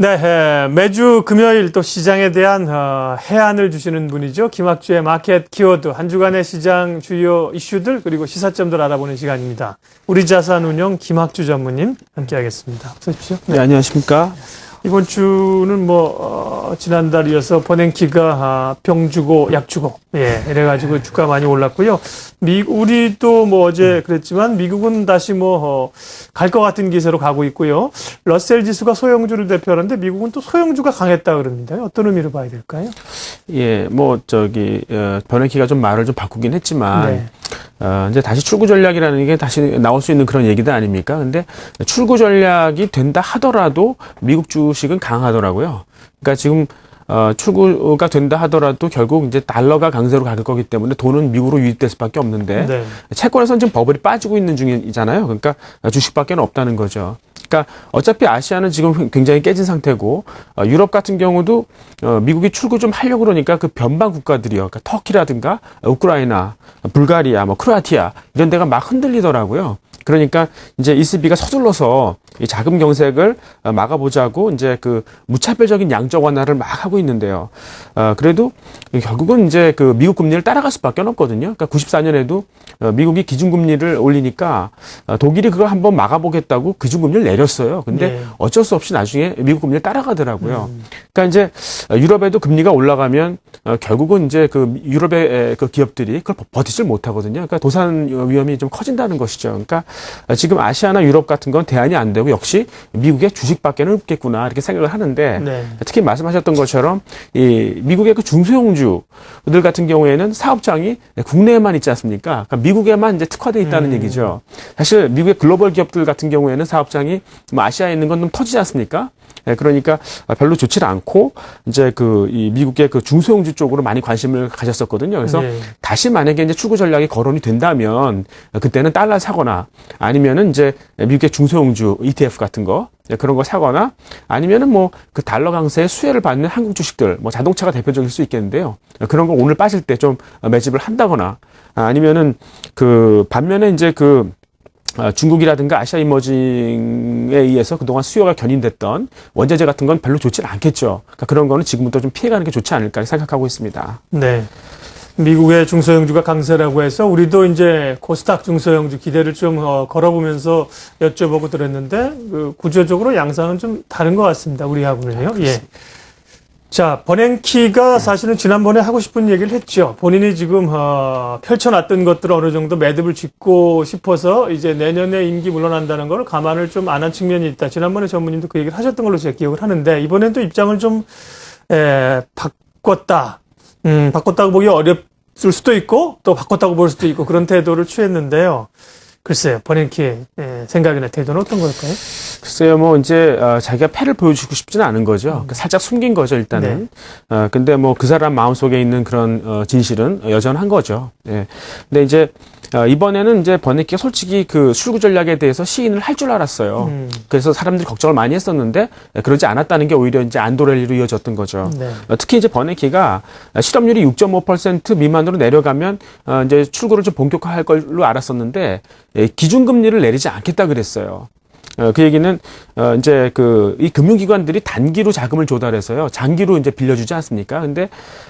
네, 에, 매주 금요일 또 시장에 대한 어, 해안을 주시는 분이죠. 김학주의 마켓 키워드 한 주간의 시장 주요 이슈들 그리고 시사점들 알아보는 시간입니다. 우리 자산 운용 김학주 전무님 함께하겠습니다. 어서 오십시오. 네, 안녕하십니까. 이번 주는 뭐 어, 지난달 이어서 버냉키가 아, 병 주고 약 주고 예 이래가지고 주가 많이 올랐고요. 미 우리도 뭐 어제 그랬지만 미국은 다시 뭐 갈것 같은 기세로 가고 있고요. 러셀 지수가 소형주를 대표하는데 미국은 또 소형주가 강했다 그럽니다. 어떤 의미로 봐야 될까요? 예, 뭐 저기 어, 버네키가 좀 말을 좀 바꾸긴 했지만 네. 어, 이제 다시 출구 전략이라는 게 다시 나올 수 있는 그런 얘기도 아닙니까? 근데 출구 전략이 된다 하더라도 미국 주 식은 강하더라고요. 그러니까 지금 어, 출구가 된다 하더라도 결국 이제 달러가 강세로 갈 거기 때문에 돈은 미국으로 유입될 수밖에 없는데 네. 채권에서는 지금 버블이 빠지고 있는 중이잖아요. 그러니까 주식밖에 없다는 거죠. 그러니까 어차피 아시아는 지금 굉장히 깨진 상태고 어, 유럽 같은 경우도 어, 미국이 출구 좀 하려고 그러니까 그 변방 국가들이요. 그러니까 터키라든가 우크라이나, 불가리아, 뭐 크로아티아 이런 데가 막 흔들리더라고요. 그러니까 이제 이스비가 서둘러서 이 자금 경색을 어, 막아보자고 이제 그 무차별적인 양적 완화를 막 하고 있는데요. 어, 그래도 결국은 이제 그 미국 금리를 따라갈 수밖에 없거든요. 그러니까 94년에도 어, 미국이 기준금리를 올리니까 어, 독일이 그걸 한번 막아보겠다고 기준금리를 내렸어요. 근데 네. 어쩔 수 없이 나중에 미국 금리를 따라가더라고요. 그러니까 이제 어, 유럽에도 금리가 올라가면 어, 결국은 이제 그 유럽의 에, 그 기업들이 그걸 버- 버티질 못하거든요. 그러니까 도산 위험이 좀 커진다는 것이죠. 그러니까 어, 지금 아시아나 유럽 같은 건 대안이 안 되고 역시 미국의 주식밖에는 없겠구나 이렇게 생각을 하는데 네. 특히 말씀하셨던 것처럼 이 미국의 그 중소형주들 같은 경우에는 사업장이 국내에만 있지 않습니까? 그러니까 미국에만 이제 특화돼 있다는 얘기죠. 사실 미국의 글로벌 기업들 같은 경우에는 사업장이 뭐 아시아에 있는 건 좀 터지지 않습니까? 예, 그러니까 별로 좋지 않고 이제 그 이 미국의 그 중소형주 쪽으로 많이 관심을 가졌었거든요. 그래서 네. 다시 만약에 이제 출구 전략이 거론이 된다면 그때는 달러 사거나 아니면은 이제 미국의 중소형주 ETF 같은 거 예, 그런 거 사거나 아니면은 뭐 그 달러 강세의 수혜를 받는 한국 주식들 뭐 자동차가 대표적일 수 있겠는데요. 그런 거 오늘 빠질 때 좀 매집을 한다거나 아, 아니면은 그 반면에 이제 그 아, 중국이라든가 아시아 이머징에 의해서 그동안 수요가 견인됐던 원자재 같은 건 별로 좋지는 않겠죠. 그러니까 그런 거는 지금부터 좀 피해가는 게 좋지 않을까 생각하고 있습니다. 네. 미국의 중소형주가 강세라고 해서 우리도 이제 코스닥 중소형주 기대를 좀 어, 걸어보면서 여쭤보고 들었는데 그 구조적으로 양상은 좀 다른 것 같습니다. 우리하고는요. 예. 자, 버냉키가 사실은 지난번에 하고 싶은 얘기를 했죠. 본인이 지금 어, 펼쳐놨던 것들을 어느 정도 매듭을 짓고 싶어서 이제 내년에 임기 물러난다는 걸 감안을 좀 안 한 측면이 있다. 지난번에 전무님도 그 얘기를 하셨던 걸로 제가 기억을 하는데 이번엔 또 입장을 좀 에, 바꿨다. 음, 바꿨다고 보기 어렵을 수도 있고 또 바꿨다고 볼 수도 있고 그런 태도를 취했는데요. 글쎄요, 버냉키의 에, 생각이나 태도는 어떤 걸까요? 글쎄요, 뭐 이제 어, 자기가 패를 보여주고 싶지는 않은 거죠. 그러니까 살짝 숨긴 거죠, 일단은. 어, 근데 뭐 그 사람 마음 속에 있는 그런 어, 진실은 여전한 거죠. 예. 근데 이제 어, 이번에는 이제 버네키가 솔직히 그 출구 전략에 대해서 시인을 할 줄 알았어요. 음. 그래서 사람들이 걱정을 많이 했었는데 예, 그러지 않았다는 게 오히려 이제 안도렐리로 이어졌던 거죠. 네. 어, 특히 이제 버네키가 실업률이 6.5% 미만으로 내려가면 어, 이제 출구를 좀 본격화할 걸로 알았었는데 예, 기준금리를 내리지 않겠다 그랬어요. 어, 그 얘기는 어, 이제 그 이 금융기관들이 단기로 자금을 조달해서요 장기로 이제 빌려주지 않습니까? 근데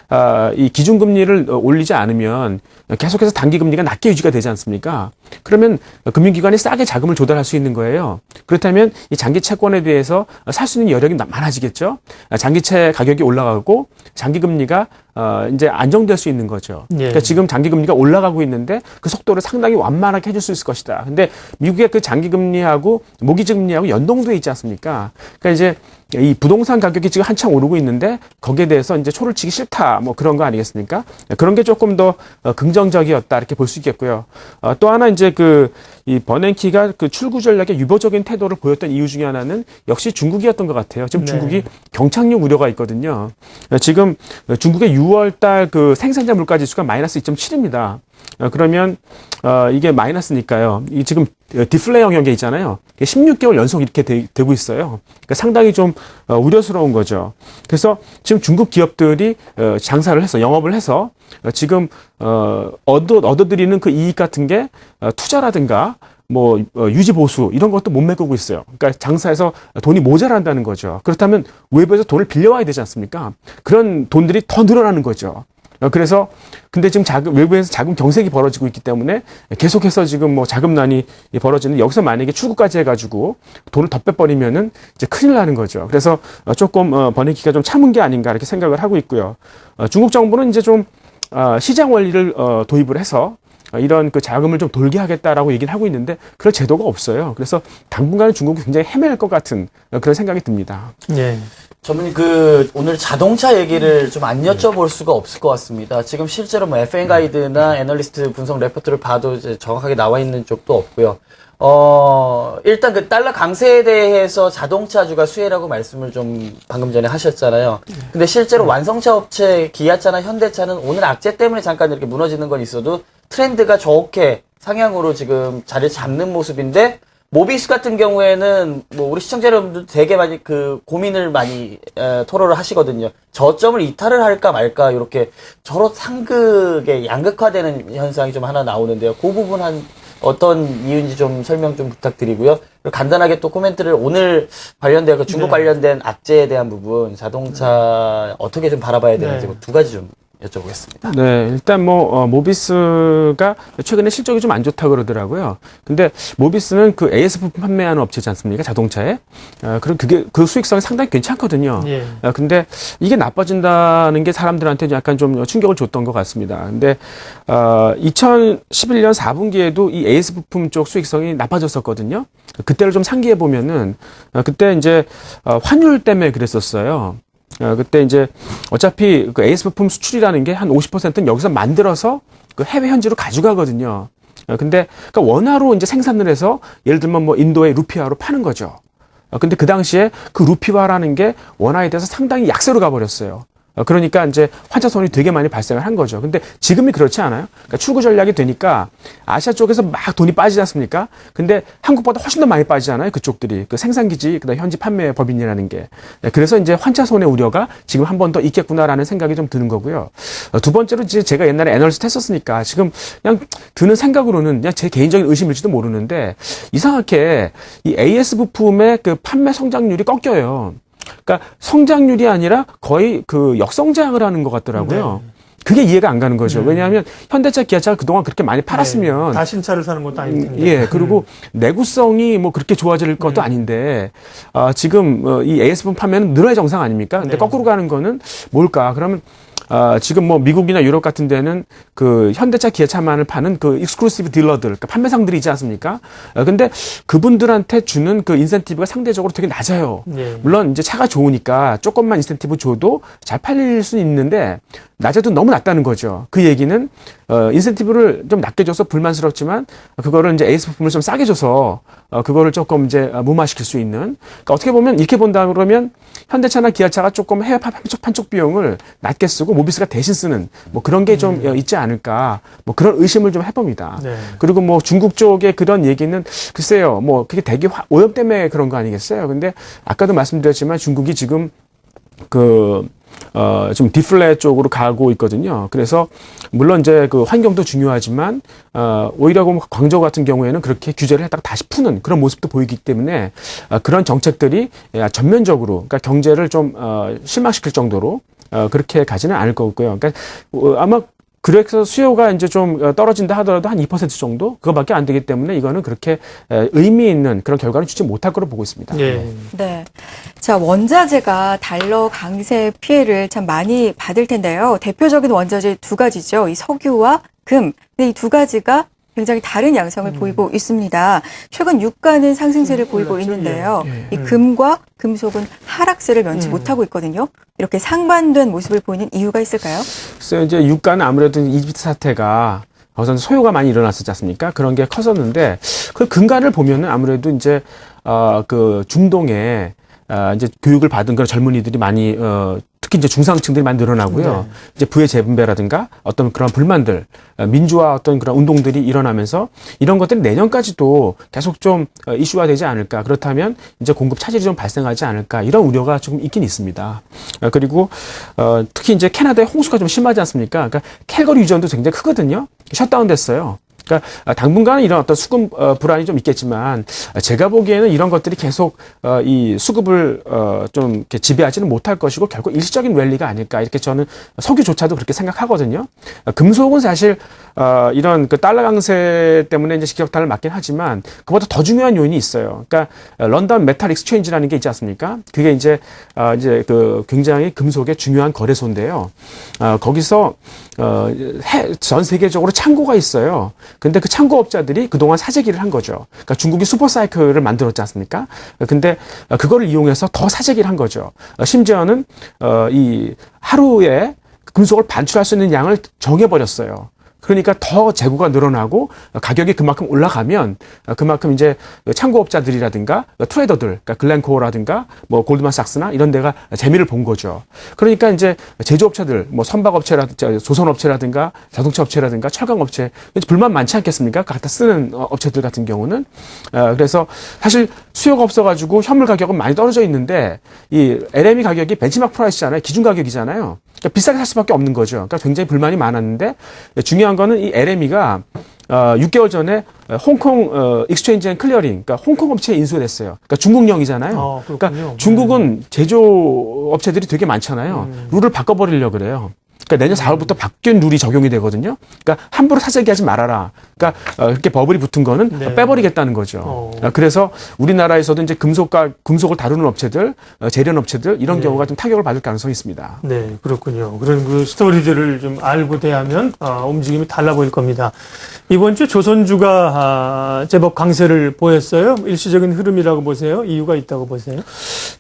아, 이 기준금리를 어, 올리지 않으면 계속해서 단기금리가 낮게 유지가 되지 않습니까? 그러면 금융기관이 싸게 자금을 조달할 수 있는 거예요. 그렇다면 이 장기 채권에 대해서 살 수 있는 여력이 나- 많아지겠죠. 아, 장기채 가격이 올라가고 장기금리가 어, 이제 안정될 수 있는 거죠. 예. 그러니까 지금 장기금리가 올라가고 있는데 그 속도를 상당히 완만하게 해줄 수 있을 것이다. 근데 미국의 그 장기금리하고 모기지금리하고 연동돼 있지 않습니까? 그러니까 이제 이 부동산 가격이 지금 한창 오르고 있는데 거기에 대해서 이제 초를 치기 싫다 뭐 그런 거 아니겠습니까? 그런 게 조금 더 어, 긍정적이었다 이렇게 볼 수 있겠고요. 어, 또 하나 이제 그 이 버냉키가 그 출구 전략에 유보적인 태도를 보였던 이유 중에 하나는 역시 중국이었던 것 같아요. 지금 네. 중국이 경착륙 우려가 있거든요. 어, 지금 중국의 6월달 그 생산자 물가 지수가 마이너스 2.7입니다. 어, 그러면 어, 이게 마이너스니까요. 이 지금 어, 디플레 영역에 있잖아요. 이게 16개월 연속 이렇게 되, 고 있어요. 그러니까 상당히 좀 어, 우려스러운 거죠. 그래서 지금 중국 기업들이 어, 장사를 해서 영업을 해서 어, 지금 어, 얻어 얻어들이는 그 이익 같은 게 어, 투자라든가 뭐 어, 유지 보수 이런 것도 못 메꾸고 있어요. 그러니까 장사에서 돈이 모자란다는 거죠. 그렇다면 외부에서 돈을 빌려와야 되지 않습니까? 그런 돈들이 더 늘어나는 거죠. 어, 그래서 근데 지금 자금 외부에서 자금 경색이 벌어지고 있기 때문에 계속해서 지금 뭐 자금난이 벌어지는 여기서 만약에 출구까지 해가지고 돈을 더 빼버리면은 이제 큰일 나는 거죠. 그래서 어, 조금 어, 버내기가 좀 참은 게 아닌가 이렇게 생각을 하고 있고요. 어, 중국 정부는 이제 좀 어, 시장 원리를 어, 도입을 해서 어, 이런 그 자금을 좀 돌게 하겠다라고 얘기를 하고 있는데 그런 제도가 없어요. 그래서 당분간은 중국이 굉장히 헤맬 것 같은 어, 그런 생각이 듭니다. 예. 전문님 그 오늘 자동차 얘기를 좀 안 여쭤볼 수가 없을 것 같습니다. 지금 실제로 뭐 FN 가이드나 애널리스트 분석 레포트를 봐도 이제 정확하게 나와 있는 쪽도 없고요. 어 일단 그 달러 강세에 대해서 자동차주가 수혜라고 말씀을 좀 방금 전에 하셨잖아요. 근데 실제로 완성차 업체 기아차나 현대차는 오늘 악재 때문에 잠깐 이렇게 무너지는 건 있어도 트렌드가 좋게 상향으로 지금 자리를 잡는 모습인데 모비스 같은 경우에는 뭐 우리 시청자 여러분들 되게 많이 그 고민을 많이 에, 토로를 하시거든요. 저점을 이탈을 할까 말까 이렇게 서로 상극의 양극화되는 현상이 좀 하나 나오는데요. 그 부분 한 어떤 이유인지 좀 설명 좀 부탁드리고요. 그리고 간단하게 또 코멘트를 오늘 관련된 그 중국 네. 관련된 악재에 대한 부분 자동차 어떻게 좀 바라봐야 되는지 네. 뭐두 가지 좀 여쭤보겠습니다. 네, 일단 뭐 어, 모비스가 최근에 실적이 좀 안 좋다 그러더라고요. 근데 모비스는 그 AS 부품 판매하는 업체지 않습니까? 자동차에. 어, 그럼 그게 그 수익성이 상당히 괜찮거든요. 예. 어, 근데 이게 나빠진다는 게 사람들한테 약간 좀 충격을 줬던 것 같습니다. 근데 어, 2011년 4분기에도 이 AS 부품 쪽 수익성이 나빠졌었거든요. 그때를 좀 상기해 보면은 어, 그때 이제 어, 환율 때문에 그랬었어요. 어, 그때 이제 어차피 그 AS 부품 수출이라는 게 한 50%는 여기서 만들어서 그 해외 현지로 가져가거든요. 어, 근데 그러니까 원화로 이제 생산을 해서 예를 들면 뭐 인도의 루피아로 파는 거죠. 어, 근데 그 당시에 그 루피화라는 게 원화에 대해서 상당히 약세로 가버렸어요. 어, 그러니까 이제 환차 손이 되게 많이 발생을 한 거죠. 근데 지금이 그렇지 않아요? 그러니까 출구 전략이 되니까 아시아 쪽에서 막 돈이 빠지지 않습니까? 근데 한국보다 훨씬 더 많이 빠지잖아요. 그쪽들이. 그 생산기지, 그다음 현지 판매 법인이라는 게. 네, 그래서 이제 환차 손의 우려가 지금 한 번 더 있겠구나라는 생각이 좀 드는 거고요. 어, 두 번째로 이제 제가 옛날에 애널리스트 했었으니까 지금 그냥 드는 생각으로는 그냥 제 개인적인 의심일지도 모르는데 이상하게 이 AS 부품의 그 판매 성장률이 꺾여요. 그러니까 성장률이 아니라 거의 그 역성장을 하는 것 같더라고요. 그게 이해가 안 가는 거죠. 왜냐하면 현대차, 기아차가 그동안 그렇게 많이 팔았으면 네. 다 신차를 사는 것도 아닐 텐데. 예, 그리고 내구성이 뭐 그렇게 좋아질 것도 아닌데, 아, 지금 어, 이 AS분 판매는 늘어야 정상 아닙니까? 근데 네. 거꾸로 가는 거는 뭘까? 그러면 아, 지금 뭐 미국이나 유럽 같은 데는 그 현대차, 기아차만을 파는 그 익스클루시브 딜러들, 그러니까 판매상들이 있지 않습니까? 아, 근데 그분들한테 주는 그 인센티브가 상대적으로 되게 낮아요. 예. 물론 이제 차가 좋으니까 조금만 인센티브 줘도 잘 팔릴 수는 있는데 낮아도 너무 낮다는 거죠. 그 얘기는 어 인센티브를 좀 낮게 줘서 불만스럽지만 그거를 이제 에이스 부품을 좀 싸게 줘서 어 그거를 조금 이제 어, 무마시킬 수 있는 그러니까 어떻게 보면 이렇게 본다 그러면 현대차나 기아차가 조금 해외 판촉 판촉 비용을 낮게 쓰고 모비스가 대신 쓰는 뭐 그런 게좀 있지 않을까 뭐 그런 의심을 좀 해봅니다. 네. 그리고 뭐 중국 쪽의 그런 얘기는 글쎄요, 뭐 그게 화- 오염 때문에 그런 거 아니겠어요? 근데 아까도 말씀드렸지만 중국이 지금 그, 어, 좀 디플레 쪽으로 가고 있거든요. 그래서 물론 이제 그 환경도 중요하지만, 어, 오히려 그 광저우 같은 경우에는 그렇게 규제를 했다가 다시 푸는 그런 모습도 보이기 때문에, 어, 그런 정책들이 예, 전면적으로, 그러니까 경제를 좀, 어, 실망시킬 정도로, 어, 그렇게 가지는 않을 거고요. 그러니까, 어, 아마 그래서 수요가 이제 좀 어, 떨어진다 하더라도 한 2% 정도 그거밖에 안 되기 때문에 이거는 그렇게 에, 의미 있는 그런 결과를 주지 못할 거로 보고 있습니다. 예. 네. 자, 원자재가 달러 강세 피해를 참 많이 받을 텐데요. 대표적인 원자재 두 가지죠. 이 석유와 금. 근데 이 두 가지가 굉장히 다른 양상을 보이고 있습니다. 최근 유가는 상승세를 보이고 올랐죠. 있는데요. 예. 이 금과 금속은 하락세를 면치 음. 못하고 있거든요. 이렇게 상반된 모습을 보이는 이유가 있을까요? 그래서 이제 유가는 아무래도 이집트 사태가 거기서 소요가 많이 일어났었지 않습니까? 그런 게 컸었는데 그 근간을 보면은 아무래도 이제 어그 중동에 어 이제 교육을 받은 그런 젊은이들이 많이 어 특히 이제 중상층들이 많이 늘어나고요. 네. 이제 부의 재분배라든가 어떤 그런 불만들, 어, 민주화 어떤 그런 운동들이 일어나면서 이런 것들이 내년까지도 계속 좀 어, 이슈화 되지 않을까. 그렇다면 이제 공급 차질이 좀 발생하지 않을까. 이런 우려가 조금 있긴 있습니다. 어, 그리고 어, 특히 이제 캐나다의 홍수가 좀 심하지 않습니까? 그러니까 캘거리 유전도 굉장히 크거든요. 셧다운 됐어요. 그러니까 아, 당분간은 이런 어떤 수급 어, 불안이 좀 있겠지만 아, 제가 보기에는 이런 것들이 계속 어, 이 수급을 어, 좀 이렇게 지배하지는 못할 것이고 결국 일시적인 랠리가 아닐까 이렇게 저는 석유조차도 그렇게 생각하거든요. 아, 금속은 사실 어, 이런 그 달러 강세 때문에 이제 직격탄을 맞긴 하지만 그보다 더 중요한 요인이 있어요. 그러니까 어, 런던 메탈 익스체인지라는 게 있지 않습니까? 그게 이제 어, 이제 그 굉장히 금속의 중요한 거래소인데요. 어, 거기서 전 세계적으로 창고가 있어요. 근데 그 창고업자들이 그동안 사재기를 한 거죠. 그러니까 중국이 슈퍼사이클을 만들었지 않습니까? 근데 어, 그거를 이용해서 더 사재기를 한 거죠. 어, 심지어는 어, 이 하루에 금속을 반출할 수 있는 양을 정해버렸어요. 그러니까 더 재고가 늘어나고 가격이 그만큼 올라가면 그만큼 이제 창고업자들이라든가 트레이더들, 그러니까 글렌코어라든가 뭐 골드만삭스나 이런 데가 재미를 본 거죠. 그러니까 이제 제조업체들, 뭐 선박업체라든가 조선업체라든가 자동차 업체라든가 철강업체 불만 많지 않겠습니까? 갖다 쓰는 어, 업체들 같은 경우는 어, 그래서 사실 수요가 없어가지고 현물 가격은 많이 떨어져 있는데 이 LME 가격이 벤치마크 프라이스잖아요, 기준 가격이잖아요. 그러니까 비싸게 살 수밖에 없는 거죠. 그러니까 굉장히 불만이 많았는데 중요한 거는 이 LME가 어, 6개월 전에 홍콩 어, 익스체인지 앤 클리어링, 그러니까 홍콩 업체에 인수가 됐어요. 그러니까 중국령이잖아요. 아. 그러니까 중국은 제조 업체들이 되게 많잖아요. 룰을 바꿔버리려 그래요. 그러니까 내년 4월부터 바뀐 룰이 적용이 되거든요. 그러니까 함부로 사재기 하지 말아라. 그러니까 어, 이렇게 버블이 붙은 거는 네. 빼버리겠다는 거죠. 어. 어, 그래서 우리나라에서도 이제 금속과 금속을 다루는 업체들, 어, 재련 업체들 이런 네. 경우가 좀 타격을 받을 가능성이 있습니다. 네, 그렇군요. 그런 그 스토리들을 좀 알고 대하면 아, 움직임이 달라 보일 겁니다. 이번 주 조선주가 아, 제법 강세를 보였어요. 일시적인 흐름이라고 보세요. 이유가 있다고 보세요.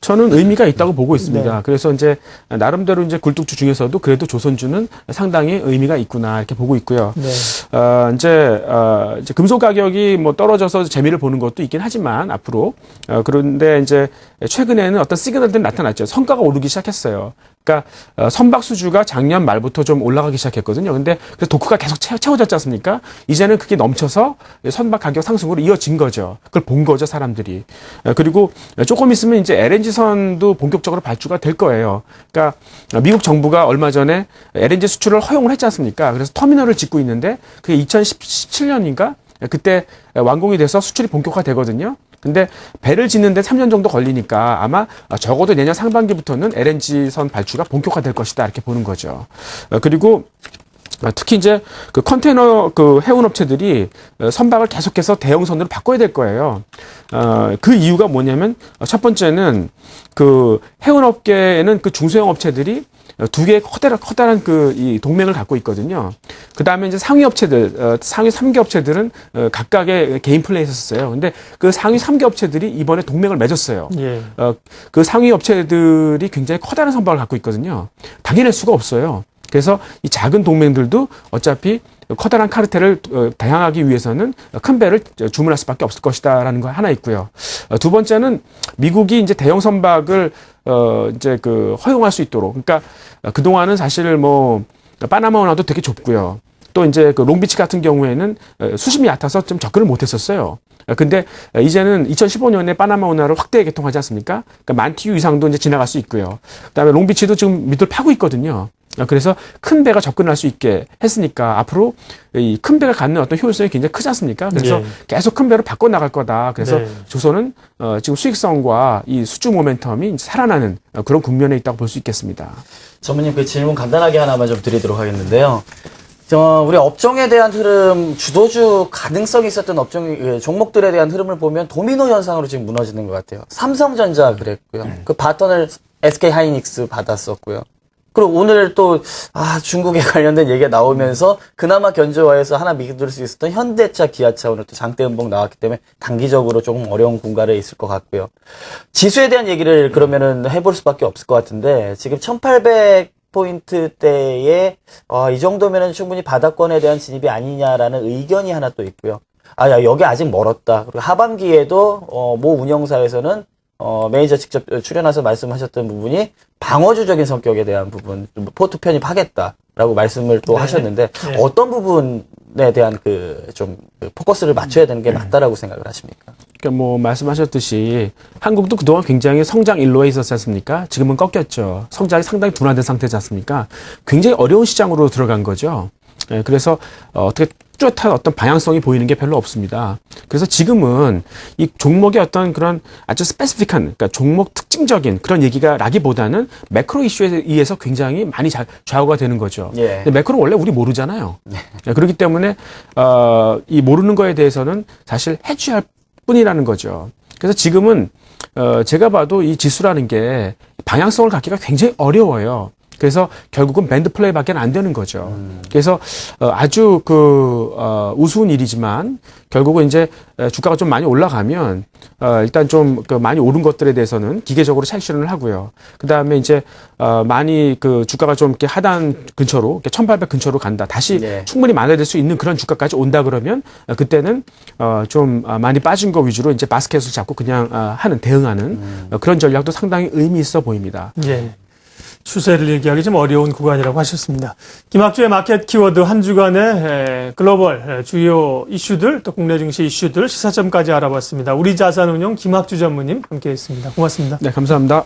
저는 의미가 있다고 보고 있습니다. 네. 그래서 이제 나름대로 이제 굴뚝주 중에서도 그래도 조선 주는 상당히 의미가 있구나 이렇게 보고 있고요. 네. 어, 이제, 어, 이제 금속 가격이 뭐 떨어져서 재미를 보는 것도 있긴 하지만 앞으로 어, 그런데 이제 최근에는 어떤 시그널들이 나타났죠. 성과가 오르기 시작했어요. 그러니까 어, 선박 수주가 작년 말부터 좀 올라가기 시작했거든요. 근데 그 도크가 계속 채, 채워졌지 않습니까? 이제는 그게 넘쳐서 선박 가격 상승으로 이어진 거죠. 그걸 본 거죠, 사람들이. 어, 그리고 조금 있으면 이제 LNG 선도 본격적으로 발주가 될 거예요. 그러니까 미국 정부가 얼마 전에 LNG 수출을 허용을 했지 않습니까? 그래서 터미널을 짓고 있는데 그게 2017년인가? 그때 완공이 돼서 수출이 본격화되거든요. 근데 배를 짓는데 3년 정도 걸리니까 아마 적어도 내년 상반기부터는 LNG 선 발주가 본격화될 것이다 이렇게 보는 거죠. 어, 그리고 어, 특히 이제 그 컨테이너 그 해운 업체들이 어, 선박을 계속해서 대형선으로 바꿔야 될 거예요. 어, 그 이유가 뭐냐면 어, 첫 번째는 그 해운 업계에는 그 중소형 업체들이 어, 두 개의 커다란 커다란 그 이 동맹을 갖고 있거든요. 그 다음에 이제 상위 업체들, 어, 상위 3개 업체들은 어, 각각의 개인 플레이에 있었어요. 근데 그 상위 3개 업체들이 이번에 동맹을 맺었어요. 예. 어, 그 상위 업체들이 굉장히 커다란 선박을 갖고 있거든요. 당연할 수가 없어요. 그래서 이 작은 동맹들도 어차피 커다란 카르텔을 어, 대항하기 위해서는 큰 배를 주문할 수밖에 없을 것이다라는 거 하나 있고요. 어, 두 번째는 미국이 이제 대형 선박을 어 이제 그 허용할 수 있도록 그러니까 그 동안은 사실 뭐 파나마 운하도 되게 좁고요. 또 이제 그 롱비치 같은 경우에는 어, 수심이 얕아서 좀 접근을 못했었어요. 어, 근데 이제는 2015년에 파나마 운하를 확대 개통하지 않습니까? 그러니까 만 TU 이상도 이제 지나갈 수 있고요. 그다음에 롱비치도 지금 밑을 파고 있거든요. 어, 그래서 큰 배가 접근할 수 있게 했으니까 앞으로 이 큰 배가 갖는 어떤 효율성이 굉장히 크지 않습니까? 그래서 예. 계속 큰 배로 바꿔 나갈 거다. 그래서 네. 조선은 어, 지금 수익성과 이 수주 모멘텀이 살아나는 어, 그런 국면에 있다고 볼 수 있겠습니다. 전무님 그 질문 간단하게 하나만 좀 드리도록 하겠는데요. 저 우리 업종에 대한 흐름, 주도주 가능성이 있었던 업종 그 종목들에 대한 흐름을 보면 도미노 현상으로 지금 무너지는 것 같아요. 삼성전자 그랬고요. 그 바턴을 SK 하이닉스 받았었고요. 그리고 오늘 또, 아, 중국에 관련된 얘기가 나오면서 그나마 견조화해서 하나 믿을 수 있었던 현대차, 기아차 오늘 또 장대 음봉 나왔기 때문에 단기적으로 조금 어려운 공간에 있을 것 같고요. 지수에 대한 얘기를 그러면은 해볼 수밖에 없을 것 같은데 지금 1800 포인트 대에 어, 이 정도면은 충분히 바닥권에 대한 진입이 아니냐라는 의견이 하나 또 있고요. 아, 야, 여기 아직 멀었다. 그리고 하반기에도 어, 모 운영사에서는 어, 매니저 직접 출연해서 말씀하셨던 부분이 방어주적인 성격에 대한 부분, 좀 포트 편입하겠다라고 말씀을 또 네. 하셨는데 네. 어떤 부분에 대한 그 좀 포커스를 맞춰야 되는 게 맞다라고 생각을 하십니까? 그러니까 뭐 말씀하셨듯이 한국도 그동안 굉장히 성장 일로에 있었지 않습니까? 지금은 꺾였죠. 성장이 상당히 둔화된 상태지 않습니까? 굉장히 어려운 시장으로 들어간 거죠. 예, 그래서 어, 어떻게 뚜렷한 어떤 방향성이 보이는 게 별로 없습니다. 그래서 지금은 이 종목의 어떤 그런 아주 스페시픽한, 그러니까 종목 특징적인 그런 얘기가 라기보다는 매크로 이슈에 의해서 굉장히 많이 자- 좌우가 되는 거죠. 예. 근데 매크로 원래 우리 모르잖아요. 네, 그렇기 때문에 어, 이 모르는 거에 대해서는 사실 해취할 뿐이라는 거죠. 그래서 지금은 어, 제가 봐도 이 지수라는 게 방향성을 갖기가 굉장히 어려워요. 그래서 결국은 밴드 플레이밖에 안 되는 거죠. 그래서 어, 아주 그 어, 우스운 일이지만 결국은 이제 에, 주가가 좀 많이 올라가면 어, 일단 좀 그 많이 오른 것들에 대해서는 기계적으로 차익실현을 하고요. 그 다음에 이제 어, 많이 그 주가가 좀 이렇게 하단 근처로 이렇게 1,800 근처로 간다. 다시 네. 충분히 만회될 수 있는 그런 주가까지 온다 그러면 어, 그때는 어, 좀 어, 많이 빠진 거 위주로 이제 바스켓을 잡고 그냥 어, 하는 대응하는 어, 그런 전략도 상당히 의미 있어 보입니다. 예. 추세를 얘기하기 좀 어려운 구간이라고 하셨습니다. 김학주의 마켓 키워드 한 주간의 에, 글로벌 에, 주요 이슈들 또 국내 증시 이슈들 시사점까지 알아봤습니다. 우리 자산운용 김학주 전무님 함께했습니다. 고맙습니다. 네, 감사합니다.